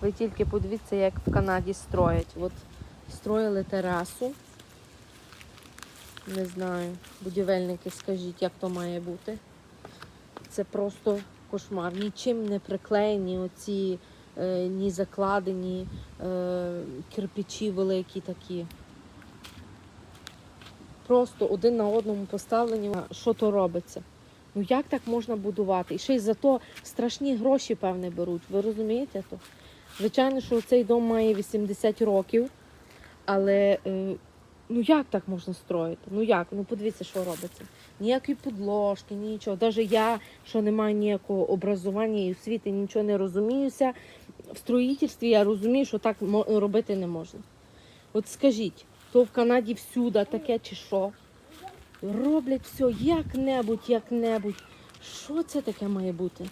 Ви тільки подивіться, як в Канаді строять. От строїли терасу. Не знаю, будівельники, скажіть, як то має бути. Це просто кошмар. Нічим не приклеєні оці е, ні закладені е, кирпичі великі такі. Просто один на одному поставлені. Що то робиться? Ну як так можна будувати? І ще й за то страшні гроші, певне, беруть. Ви розумієте то? Звичайно, що цей дом має 80 років, але е, ну як так можна строїти? Ну як? Ну подивіться, що робиться. Ніякої подложки, нічого. Навіть я, що не маю ніякого образування і освіти, нічого не розуміюся. В строїтельстві я розумію, що так робити не можна. От скажіть, то в Канаді всюди таке чи що? Роблять все як-небудь, як-небудь. Що це таке має бути?